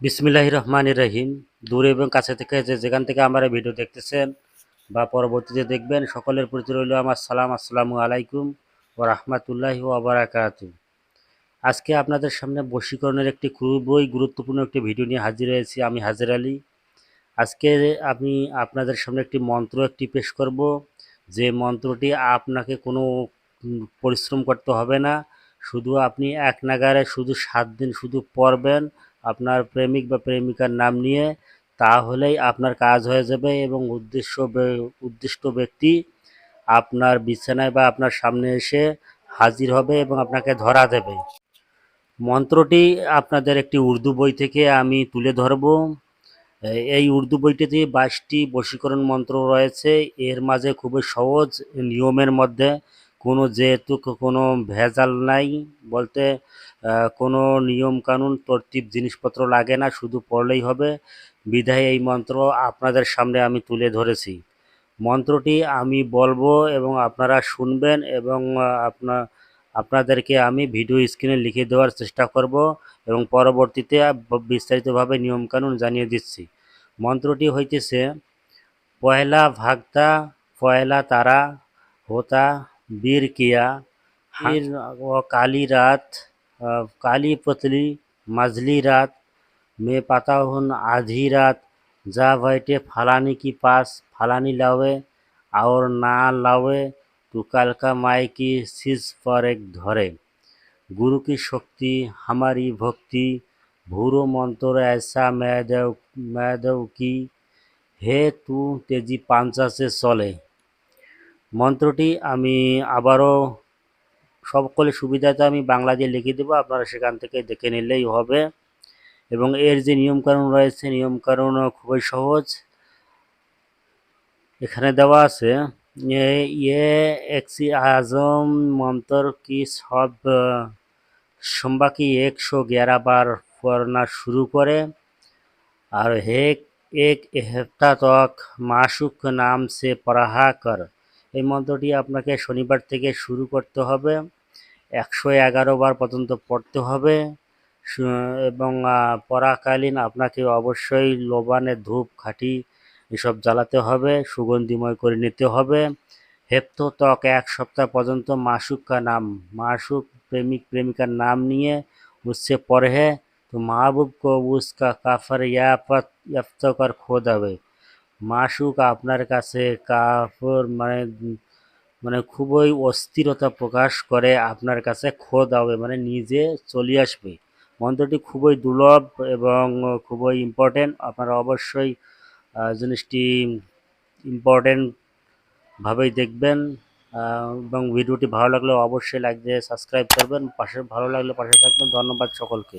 বিসমিল্লাহ রহমান রহিম। দূরে এবং কাছে থেকে যে যেখান থেকে আমার এই ভিডিও দেখতেছেন বা পরবর্তীতে দেখবেন, সকলের প্রতি রইল আমার সালাম, আসসালামু আলাইকুম ও রহমতুল্লাহি ও আবরাকাতু আজকে আপনাদের সামনে বশীকরণের একটি খুবই গুরুত্বপূর্ণ একটি ভিডিও নিয়ে হাজির হয়েছি আমি হাজির আলী। আজকে আমি আপনাদের সামনে একটি মন্ত্র একটি পেশ করব। যে মন্ত্রটি আপনাকে কোনো পরিশ্রম করতে হবে না শুধু আপনি এক নাগারে শুধু সাত দিন শুধু পড়বেন আপনার প্রেমিক বা প্রেমিকার নাম নিয়ে, তাহলেই আপনার কাজ হয়ে যাবে এবং উদ্দেশ্য উদ্দিষ্ট ব্যক্তি আপনার বিছানায় বা আপনার সামনে এসে হাজির হবে এবং আপনাকে ধরা দেবে। মন্ত্রটি আপনাদের একটি উর্দু বই থেকে আমি তুলে ধরবো। এই উর্দু বইটিতে বাইশটি বশীকরণ মন্ত্র রয়েছে। এর মাঝে খুবই সহজ নিয়মের মধ্যে কোনো যেহেতু কোনো ভেজাল নাই বলতে কোনো নিয়ম কানুন তরতিব জিনিসপত্র লাগে না, শুধু পড়লেই হবে। বিধায় এই মন্ত্র আপনাদের সামনে আমি তুলে ধরেছি। মন্ত্রটি আমি বলব এবং আপনারা শুনবেন এবং আপনার আপনাদেরকে আমি ভিডিও স্ক্রিনে লিখে দেওয়ার চেষ্টা করব এবং পরবর্তীতে বিস্তারিতভাবে নিয়মকানুন জানিয়ে দিচ্ছি। মন্ত্রটি হইতেছে, পয়লা ভাগতা পয়লা তারা হোতা বীর কিয়া হীর ও কালি রাত কালি পতলি মাঝলি রাত মে পাতা হন আধি রাত যা ভাইটে ফালানি কি পাস ফালানি লাউে আওর না লাউে তু কালকা মাইকি শীষ পরেক ধরে গুরু কি শক্তি হামারি ভক্তি ভুরো মন্ত্র এসা মেয়াদেও মেয়াদেও কি হে তু তেজি পাঞ্চাসে চলে মন্ত্রটি আমি আবারও সকলের সুবিধাতে আমি বাংলা দিয়ে লিখে দেবো আপনারা সেখান থেকে দেখে নিলেই হবে এবং এর যে নিয়মকানুন রয়েছে নিয়মকানুন খুবই সহজ এখানে দেওয়া আছে ये ये एक्सी आजम मंत्र की सब সোমবার কি একশো গ্যারা বার পড়না শুরু করে আর হেক এক হেফতা তক মাসুক নাম সে পড়াহা কর এই মন্ত্রটি আপনাকে শনিবার থেকে শুরু করতে হবে। একশো এগারো বার পর্যন্ত পড়তে হবে। এবং আহ, পড়াকালীন আপনাকে অবশ্যই লোবানে ধূপ খাঁটি এসব জ্বালাতে হবে সুগন্ধিময় করে নিতে হবে। হেপ্ত ত্বক এক সপ্তাহ পর্যন্ত মাসুক নাম মাসুক প্রেমিক প্রেমিকার নাম নিয়ে উসसे পড়ে তো মাহবুব কো উসকা কাফার ইয়াফত ইয়াফতকর খোদ হবে মাসুক আপনার কাছে কাফর মানে মানে খুবই অস্থিরতা প্রকাশ করে আপনার কাছে খোদ হবে মানে নিজে চলে আসবে। মন্ত্রটি খুবই দুর্লভ এবং খুবই ইম্পর্টেন্ট আপনারা অবশ্যই জিনিসটি ইম্পর্টেন্ট ভাবেই দেখবেন এবং ভিডিওটি ভালো লাগলে অবশ্যই লাইক দিয়ে সাবস্ক্রাইব করবেন। পাশে ভালো লাগলে পাশে থাকবেন। ধন্যবাদ সকলকে।